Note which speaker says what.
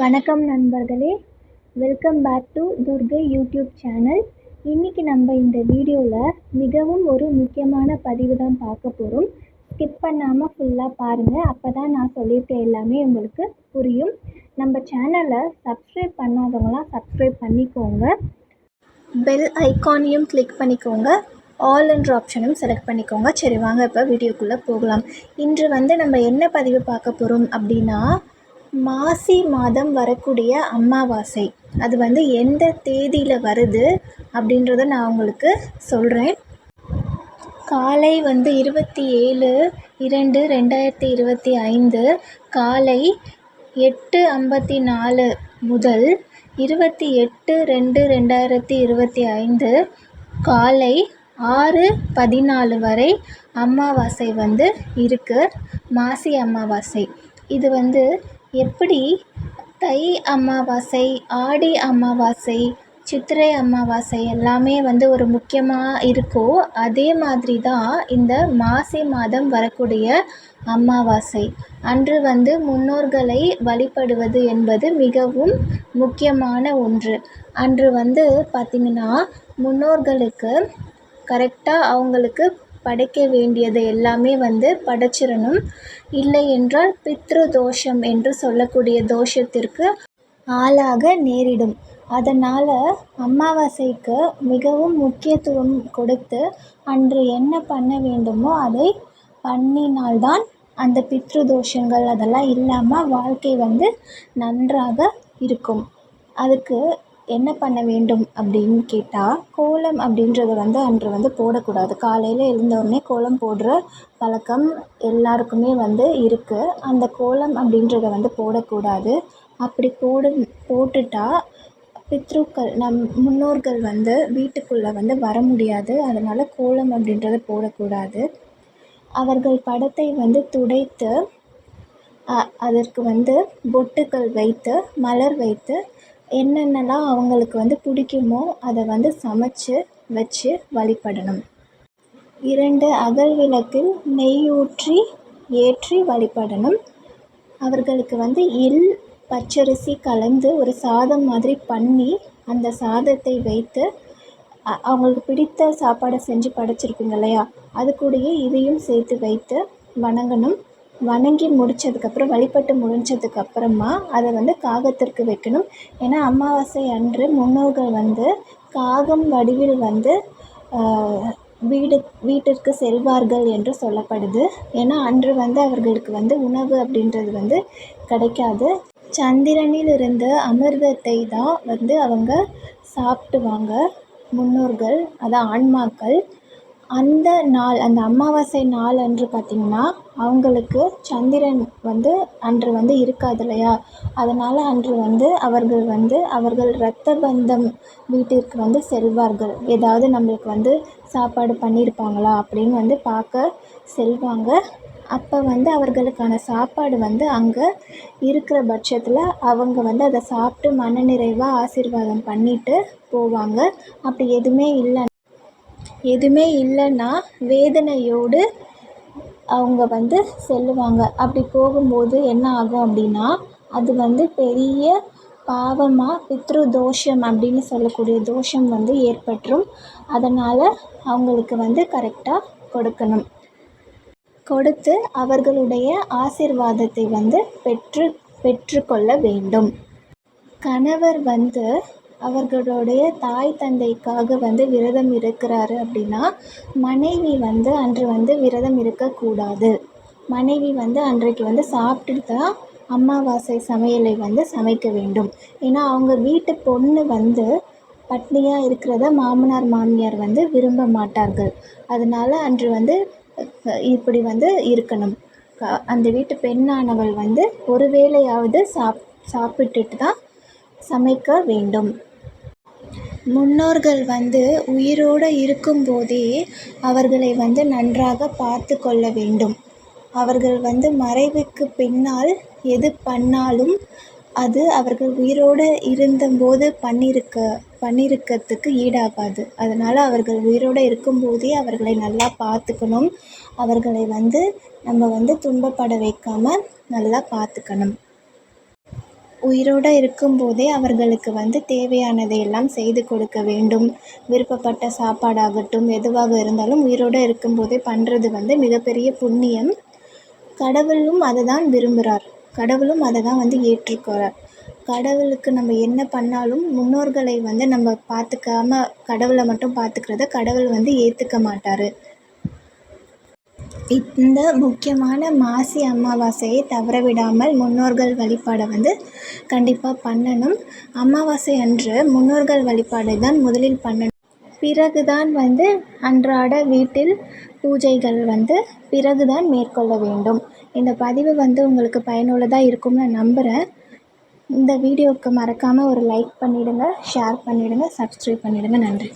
Speaker 1: வணக்கம் நண்பர்களே. Welcome back to Durgai YouTube channel இன்றைக்கி நம்ம இந்த வீடியோவில் மிகவும் ஒரு முக்கியமான பதிவு தான் பார்க்க போகிறோம் ஸ்கிப் பண்ணாமல் ஃபுல்லாக பாருங்கள் அப்போ தான் நான் சொல்லியிருக்க எல்லாமே உங்களுக்கு புரியும். நம்ம சேனலை சப்ஸ்கிரைப் பண்ணாதவங்களாம் சப்ஸ்கிரைப் பண்ணிக்கோங்க. பெல் ஐக்கானையும் கிளிக் பண்ணிக்கோங்க. ஆல் என்ற ஆப்ஷனும் செலக்ட் பண்ணிக்கோங்க. சரி வாங்க இப்போ வீடியோக்குள்ளே போகலாம். இன்று வந்து நம்ம என்ன பதிவு பார்க்க போகிறோம் அப்படின்னா மாசி மாதம் வரக்கூடிய அமாவாசை. அது வந்து எந்த தேதியில் வருது அப்படின்றத நான் உங்களுக்கு சொல்கிறேன் காலை வந்து இருபத்தி ஏழு இரண்டு ரெண்டாயிரத்தி இருபத்தி ஐந்து காலை எட்டு ஐம்பத்தி நாலு முதல் இருபத்தி எட்டு ரெண்டு ரெண்டாயிரத்தி இருபத்தி ஐந்து காலை ஆறு பதினாலு வரை அமாவாசை வந்து இருக்குது மாசி அமாவாசை. இது வந்து எப்படி தை அமாவாசை ஆடி அமாவாசை சித்திரை அமாவாசை எல்லாமே வந்து ஒரு முக்கியமாக இருக்கோ அதே மாதிரி தான் இந்த மாசி மாதம் வரக்கூடிய அமாவாசை. அன்று வந்து முன்னோர்களை வழிபடுவது என்பது மிகவும் முக்கியமான ஒன்று. அன்று வந்து பார்த்திங்கன்னா முன்னோர்களுக்கு கரெக்டாக அவங்களுக்கு படைக்க வேண்டியது எல்லாமே வந்து படைச்சிடணும். இல்லை என்றால் பித்ரு தோஷம் என்று சொல்லக்கூடிய தோஷத்திற்கு ஆளாக நேரிடும். அதனால் அமாவாசைக்கு மிகவும் முக்கியத்துவம் கொடுத்து அன்று என்ன பண்ண வேண்டுமோ அதை பண்ணினால்தான் அந்த பித்ரு தோஷங்கள் அதெல்லாம் இல்லாமல் வாழ்க்கை வந்து நன்றாக இருக்கும். அதுக்கு என்ன பண்ண வேண்டும் அப்படின்னு கேட்டால் கோலம் அப்படின்றது வந்து அன்று வந்து போடக்கூடாது. காலையில் எழுந்தவுடனே கோலம் போடுற பழக்கம் எல்லாருக்குமே வந்து இருக்குது அந்த கோலம் அப்படின்றத வந்து போடக்கூடாது. அப்படி போடு போட்டுட்டா பித்ருக்கள் நம் முன்னோர்கள் வந்து வீட்டுக்குள்ளே வந்து வர முடியாது. அதனால் கோலம் அப்படின்றத போடக்கூடாது. அவர்கள் படத்தை வந்து துடைத்து அதற்கு வந்து பொட்டுக்கள் வைத்து மலர் வைத்து என்னென்னலாம் அவங்களுக்கு வந்து பிடிக்குமோ அதை வந்து சமைச்சு வச்சு வழிபடணும். இரண்டு அகல் விளக்கில் நெய் ஊற்றி ஏற்றி வழிபடணும். அவர்களுக்கு வந்து இல் பச்சரிசி கலந்து ஒரு சாதம் மாதிரி பண்ணி அந்த சாதத்தை வைத்து அவங்களுக்கு பிடித்த சாப்பாடை செஞ்சு படைச்சிருப்பீங்க இல்லையா? அது கூடயே இதையும் சேர்த்து வைத்து வணங்கணும். வணங்கி முடித்ததுக்கப்புறம் வழிபட்டு முடிஞ்சதுக்கப்புறமா அதை வந்து காகத்திற்கு வைக்கணும். ஏன்னா அமாவாசை அன்று முன்னோர்கள் வந்து காகம் வடிவில் வந்து வீடு வீட்டிற்கு செல்வார்கள் என்று சொல்லப்படுது. ஏன்னா அன்று வந்து அவர்களுக்கு வந்து உணவு அப்படின்றது வந்து கிடைக்காது. சந்திரனில் இருந்து அமிர்தத்தை தான் வந்து அவங்க சாப்பிடுவாங்க முன்னோர்கள் அதான் ஆன்மாக்கள். அந்த நாள் அந்த அமாவாசை நாள் அன்று பார்த்திங்கன்னா அவங்களுக்கு சந்திரன் வந்து அன்று வந்து இருக்காது இல்லையா? அதனால் அன்று வந்து அவர்கள் வந்து அவர்கள் இரத்த பந்தம் வீட்டிற்கு வந்து செல்வார்கள். ஏதாவது நம்மளுக்கு வந்து சாப்பாடு பண்ணியிருப்பாங்களா அப்படின்னு வந்து பார்க்க செல்வாங்க. அப்போ வந்து அவர்களுக்கான சாப்பாடு வந்து அங்கே இருக்கிற பட்சத்தில் அவங்க வந்து அதை சாப்பிட்டு மனநிறைவாக ஆசீர்வாதம் பண்ணிவிட்டு போவாங்க. அப்படி எதுவுமே இல்லை எதுவுமே இல்லைன்னா வேதனையோடு அவங்க வந்து செல்லுவாங்க. அப்படி போகும்போது என்ன ஆகும் அப்படின்னா அது வந்து பெரிய பாவமாக பித்ரு தோஷம் அப்படின்னு சொல்லக்கூடிய தோஷம் வந்து ஏற்பட்டுரும் அதனால் அவங்களுக்கு வந்து கரெக்டாக கொடுக்கணும். கொடுத்து அவர்களுடைய ஆசிர்வாதத்தை வந்து பெற்று பெற்றுக்கொள்ள வேண்டும். கணவர் வந்து அவர்களுடைய தாய் தந்தைக்காக வந்து விரதம் இருக்கிறாரு அப்படின்னா மனைவி வந்து அன்று வந்து விரதம் இருக்கக்கூடாது. மனைவி வந்து அன்றைக்கு வந்து சாப்பிட்டுட்டு தான் அமாவாசை சமையலை வந்து சமைக்க வேண்டும். ஏன்னா அவங்க வீட்டு பொண்ணு வந்து பட்னியாக இருக்கிறத மாமனார் மாமியார் வந்து விரும்ப மாட்டார்கள். அதனால் அன்று வந்து இப்படி வந்து இருக்கணும். அந்த வீட்டு பெண்ணானவள் வந்து ஒரு வேளையாவது சாப் சாப்பிட்டுட்டு தான் சமைக்க வேண்டும். முன்னோர்கள் வந்து உயிரோடு இருக்கும்போதே அவர்களை வந்து நன்றாக பார்த்து கொள்ள வேண்டும். அவர்கள் வந்து மறைவுக்கு பின்னால் எது பண்ணாலும் அது அவர்கள் உயிரோடு இருந்தபோது பண்ணியிருக்க பண்ணியிருக்கிறதுக்கு ஈடாகாது. அதனால் அவர்கள் உயிரோடு இருக்கும்போதே அவர்களை நல்லா பார்த்துக்கணும். அவர்களை வந்து நம்ம வந்து துன்பப்பட வைக்காமல் நல்லா பார்த்துக்கணும். உயிரோடு இருக்கும்போதே அவர்களுக்கு வந்து தேவையானதை எல்லாம் செய்து கொடுக்க வேண்டும். விருப்பப்பட்ட சாப்பாடாகட்டும் எதுவாக இருந்தாலும் உயிரோடு இருக்கும்போதே பண்ணுறது வந்து மிகப்பெரிய புண்ணியம். கடவுளும் அதை தான் விரும்புகிறார் கடவுளும் அதை தான் வந்து ஏற்றுக்கிறார் கடவுளுக்கு நம்ம என்ன பண்ணாலும் முன்னோர்களை வந்து நம்ம பார்த்துக்காம கடவுளை மட்டும் பார்த்துக்கிறத கடவுள் வந்து ஏற்றுக்க மாட்டார். இந்த முக்கியமான மாசி அமாவாசையை தவற விடாமல் முன்னோர்கள் வழிபாடை வந்து கண்டிப்பாக பண்ணணும். அமாவாசை அன்று முன்னோர்கள் வழிபாடை தான் முதலில் பண்ணணும். பிறகு தான் வந்து அன்றாட வீட்டில் பூஜைகள் வந்து பிறகு தான் மேற்கொள்ள வேண்டும். இந்த பதிவு வந்து உங்களுக்கு பயனுள்ளதாக இருக்கும்னு நம்புகிறேன் இந்த வீடியோவுக்கு மறக்காமல் ஒரு லைக் பண்ணிவிடுங்க ஷேர் பண்ணிவிடுங்க சப்ஸ்கிரைப் பண்ணிவிடுங்க நன்றி.